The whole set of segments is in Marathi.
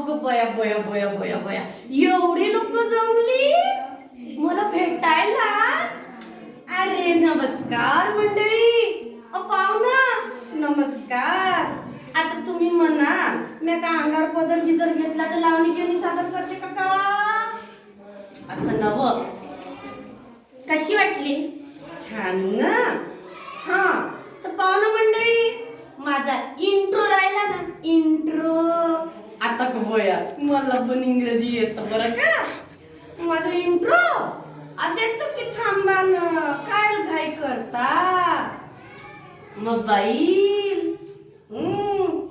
अगं बया बया बया बया बया. एवढी लोक जमली? मला भेटायला? अरे नमस्कार मंडळी. पाहुणा नमस्कार. आता तुम्ही म्हणा मी आता अंगावर पदर गिदर घेतला तर लावणी घेऊन सादर करते का का? असं नव. कशी वाटली? छान ना. हा तर पाहुणा मंडळी. माझा इंट्रो राहिला ना. इंट्रो आता का मला पण इंग्रजी येतं बरं का? माझं इंट्रो आता येतो की थांबा ना काय घाई करता? मोबाईल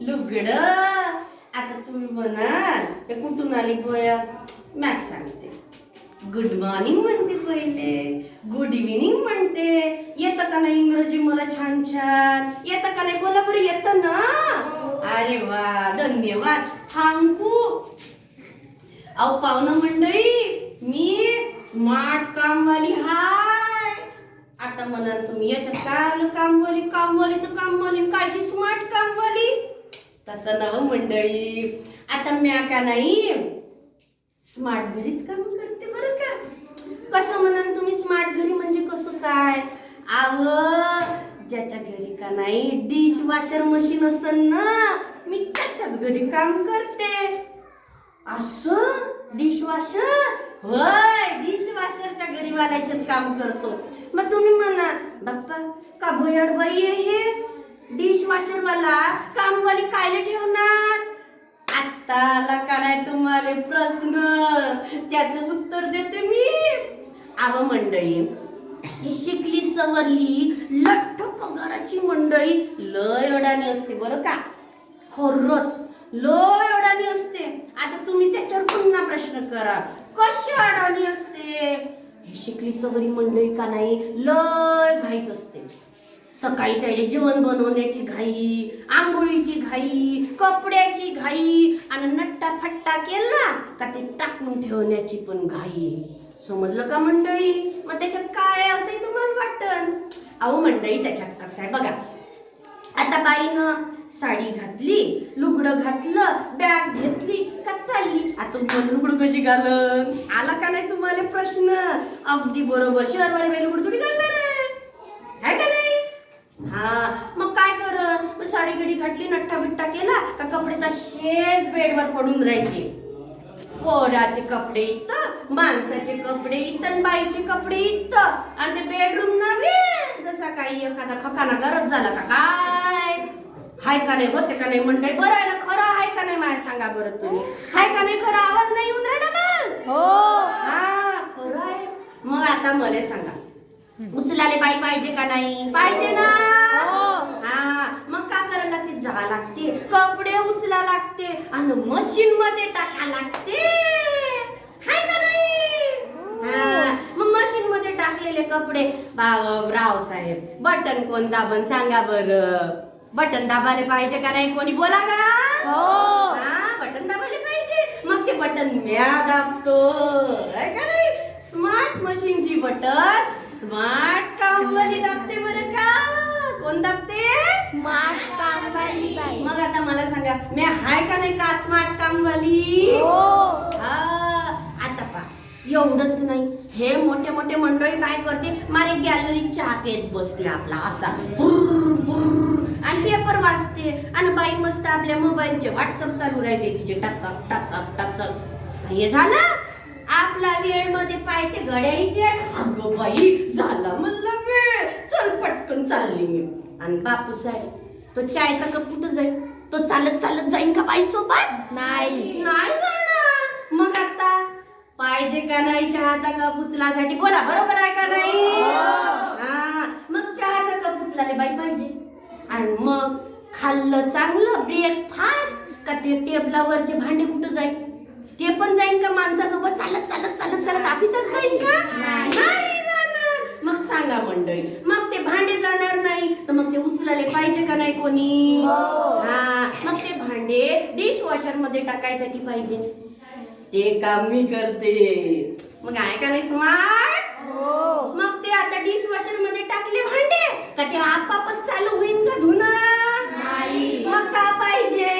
लुगड. आता तुम्ही म्हणाल हे कुठून आली बोया मॅच सांगते. गुड मॉर्निंग म्हणते पहिले. गुड इव्हिनिंग म्हणते. येतं का नाही इंग्रजी मला छान छान? येतं का नाही बोला बरं येतं ना? अरे वा धन्यवाद. थँकू अहो पाहुणा मंडळी मी स्मार्ट कामवाली हाय. आता म्हणाल तुम्ही याच्यात काय आलं कामवाली? कामवाली तर कामवाली आणि कायची स्मार्ट कामवाली? तसं नव मंडळी. आता म्या का नाही स्मार्ट घरीच काम करते बरं का? कसं म्हणाल तुम्ही स्मार्ट घरी म्हणजे कसं काय? आव ज्याच्या घरी का नाही डिश वॉशर मशीन असतं ना मी त्याच्याच घरी काम करते. असं? डिशवॉशर होय डिशवॉशरच्या घरी वाल्याचेच काम करतो. मग तुम्ही म्हणा बाप्पा का भुयाड बाई आहे हे? डिशवॉशर वाला कामवाली कायले ठेवणार? आता आला का नाही तुम्हाला प्रश्न. त्याचं उत्तर देते मी. आव मंडळी ही शिकली सवरली लठ्ठ पगाराची मंडळी. लय अडाणी असते बरं का? खरंच लय अडाणी असते. आता तुम्ही त्याच्यावर पुन्हा प्रश्न करा. कशी अडाणी असते? ही शिकली सवरी मंडळी का नाही? लय घाईत असते. सकाळी त्याला जेवण बनवण्याची घाई आंघोळीची घाई कपड्याची घाई आणि नट्टा फट्टा केला का ते टाकून ठेवण्याची पण घाई. समजलं का मंडळी? मग त्याच्यात काय आहे तुम्हाला वाटत? अहो मंडळी त्याच्यात कसं आहे बघा. आता बाईनं साडी घातली लुगडं घातलं बॅग घेतली का चालली? आता तुम्हाला लुगडं कशी घालन? आला का नाही तुम्हाला प्रश्न? अगदी बरोबर. शहरवारी बाई लुगडं थोडी घालणार आहे का नाही? हा मग काय कर मग साडी गिडी घातली नट्टा बिट्टा केला का कपडे तसेच बेडवर पडून राहायचे पोराचे कपडे इथं माणसाचे कपडे इथं बाईचे कपडे इथं. आणि ते बेडरूम नव्हे. जसा काही एखादा खकाना गरज झाला का काय? हाय का नाही होते का नाही मंडळी बरं आहे ना खरं आहे का नाही मला सांगा बरं तुम्ही? हाय का नाही खरं आवाज नाही येऊन राहिला मग? हो. हा खरं आहे. मग आता मला सांगा उचलाले बाई पाहिजे का नाही? पाहिजे ना. हा मग का करायला लागते जा लागते? कपडे उचला लागते आणि मशीन मध्ये टाका लागते. हाय का नाही? हा. मग मशीन मध्ये टाकलेले कपडे बाव राव साहेब बटन कोण दाबन सांगा बर. बटन दाबाले पाहिजे का नाही कोणी? बोला का? हो. बटन दाबायला पाहिजे. मग ते बटन म्या दाबतो. आहे का नाही? स्मार्ट मशीनची बटन स्मार्ट कामवाली दाबते बरं का कोण दाबते स्मार्ट कामवाली बाई मग मला सांगा मी हाय का नाही का स्मार्ट कामवाली? हो. हा, आता पा एवढंच नाही. हे मोठे मोठे मंडळी काय करते? मला गॅलरी चहा पेत बसते आपला असा. आणि पेपर वाचते. आणि बाई मस्त आपल्या मोबाईलचे व्हॉट्सअप चालू राहते तिचे टाचक टाचक टाचक हे झालं? आपला वेळमध्ये पाहते गड्या इथे. अगं बाई झाला म्हणला वेळ. चल पटकन चालली मी. आणि बापू साहेब तो चायचा कप कुठं जाईल? तो चालत चालत जाईन का बाई सोबत नाही. नाही जाणार. मग आता? पाहिजे का नाही चहाचा कप उचलासाठी? बोला बरोबर आहे का नाही? हा. मग चहाचा कप उचलाले बाई पाहिजे. आणि मग खाल्लं चांगलं ब्रेकफास्ट का ते टेबलावरचे भांडे कुठं जाईल? ते पण जाईन का माणसासोबत? चालत चालत चालत चालत ऑफिसात जाईन का? नाही. मग सांगा मंडळी. मग ते भांडे जाणार नाही तर मग ते उचलाले पाहिजे का नाही कोणी? हो. हा. मग ते भांडे डिश वॉशरमध्ये टाकायसाठी पाहिजे. ते काम मी करते. मग आहे का नाही स्मार्ट हो. मग ते आता डिश वॉशरमध्ये टाकले भांडे का ते आपापच चालू होईल का धुणं? नाही. मग का पाहिजे?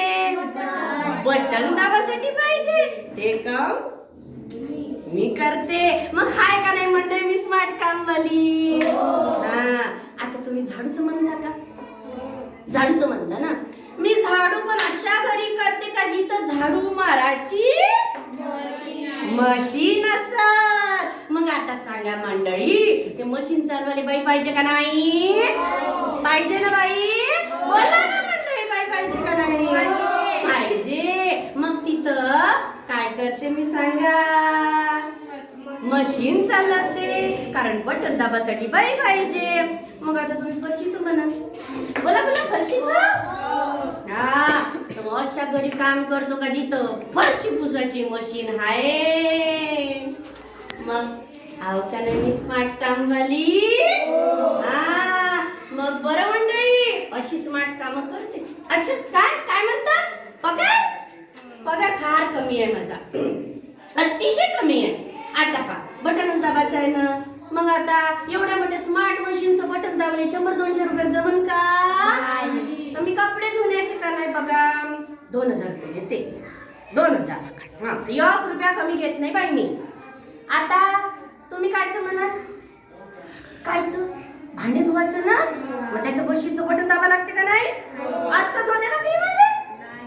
बटन दाबासाठी पाहिजे. ते काम मी करते. मग हाय का नाही म्हणते? मी स्मार्ट कामवाली हा. आता तुम्ही झाडूचं म्हणता का? झाडूचं म्हणता ना? मी झाडू पण अशा घरी करते का जिथं झाडू माराची मशीन असत. मग आता सांगा मंडळी ते मशीन चालवायला बाई पाहिजे का नाही? पाहिजे ना बाई? बोला ना मंडळी बाई पाहिजे का नाही? पाहिजे. मग तिथं काय करते मी सांगा. मशीन चालते कारण बटन दाबासाठी बाई पाहिजे. मग आता तुम्ही फरशीच म्हणा. बोला बोला फरशी हा अशा घरी काम करतो का जिथं फरशी पुसायची मशीन आहे. मग आहो का नाही मी स्मार्ट कामवाली? हा मग बरं मंडळी अशी स्मार्ट कामं करते. अच्छा काय काय म्हणता पगार? पगार फार कमी आहे माझा. अतिशय कमी आहे. आता पा बटन दाबायचं आहे ना? मग आता एवढ्या मोठ्या स्मार्ट मशीनचं बटन दाबले शंभर दोनशे रुपये जमन का? तर मी कपडे धुण्याचे का नाही बघा? दोन हजार रुपये घेते. दोन हजार हा एक रुपया कमी घेत नाही बाई मी. आता तुम्ही कायचं म्हणत कायचं? भांडे धुवायचं ना? मग त्याचं बशीचं बटन दाबा लागते का नाही? असंच होते का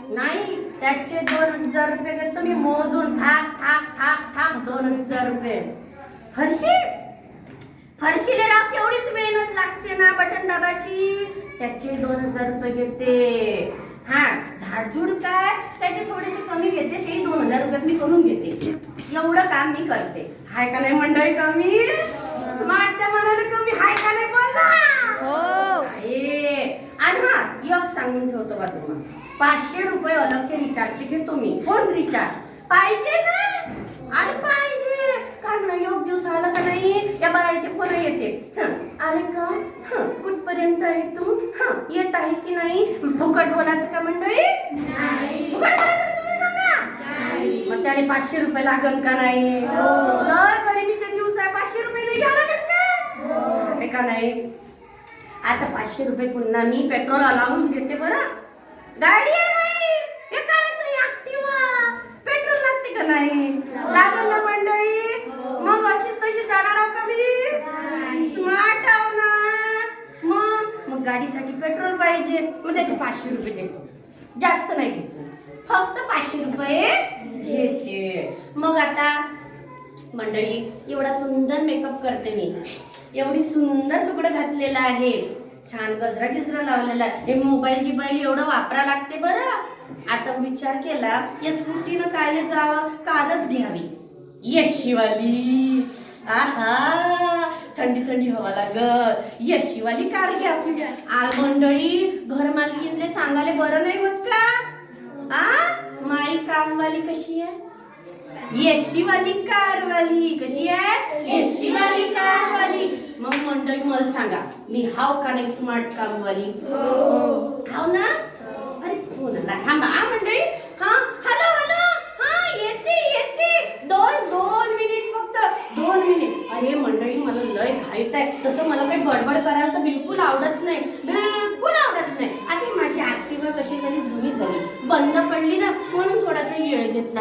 नाही. त्याचे दोन हजार रुपये घेतो मी मोजून. ठाक ठाक ठाक ठाक दोन हजार रुपये. फरशी? फरशीला राव तेवढीच मेहनत लागते ना बटन दाबाची. त्याचे दोन हजार रुपये घेते. हा झाडझूड काय? त्याचे थोडेसे कमी घेते ते दोन हजार रुपयात मी करून घेते. एवढं काम मी करते. हाय का नाही मंडळी कमी? स्मार्ट त्या मनाने कमी. हाय का नाही बोलला? हो. आणि हा एक सांगून ठेवतो बा तुम्हाला. पाचशे रुपये अलगचे रिचार्जचे घेतो मी फोन रिचार्ज पाहिजे ना? अरे पाहिजे. कारण ना योग दिवस आला का नाही? या बाळाचे फोन येते. हं, आले का हं, कुठपर्यंत आहे तू? हं, येत आहे की नाही? फुकट बोलायचं का मंडळी? फुकट बोलायचं का तुम्ही सांगा? मग त्याने पाचशे रुपये लागल का नाही? लय गरिबीचे दिवस आहे पाचशे रुपये नाही घ्या लागत का? आहे का नाही? आता पाचशे रुपये पुन्हा मी पेट्रोल अलाउन्स घेते बरं. गाडी आहे बाई. हे काय तुम्ही ऍक्टिवा पेट्रोल लागते का नाही? लागल ना मंडळी. मग अशी तशी जाणार आहो का मी? स्मार्ट आहो ना. मग मग गाडीसाठी पेट्रोल पाहिजे. मग त्याचे पाचशे रुपये देतो. जास्त नाही घेत. फक्त पाचशे रुपये घेते. मग आता मंडळी एवढा सुंदर मेकअप करते मी. एवढी सुंदर लुगडं घातलेलं आहे. छान गजरा गिजरा लावलेला आहे. हे मोबाईल गिबाईल एवढं वापरा लागते बरं. आता विचार केला या स्कूटीनं काय जावं? कालच घ्यावी. यशीवाली आहा थंडी थंडी हवा लागत यशीवाली कार घ्या आ मंडळी घर मालकीनले सांगायला बरं नाही होत का? आ? माई कामवाली कशी आहे? येशीवाली कारवाली कशी आहे? येशीवाली कारवाली. मग मंडळी मला सांगा मी हाव का नाही स्मार्ट कामवाली हाव ना? अरे फोन आला थांबा हा मंडळी.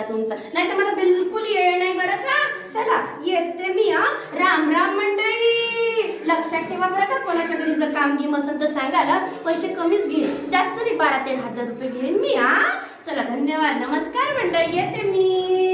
तुमचा. नाही तर मला बिलकुल येळ नाही बरं का? चला येते मी हा. राम राम मंडळी. लक्षात ठेवा बरं का कोणाच्या घरी जर काम घेम असेल तर सांगायला पैसे कमीच घेईन जास्त नाही बारा तेरा हजार रुपये घेईन मी हा. चला धन्यवाद. नमस्कार मंडळी येते मी.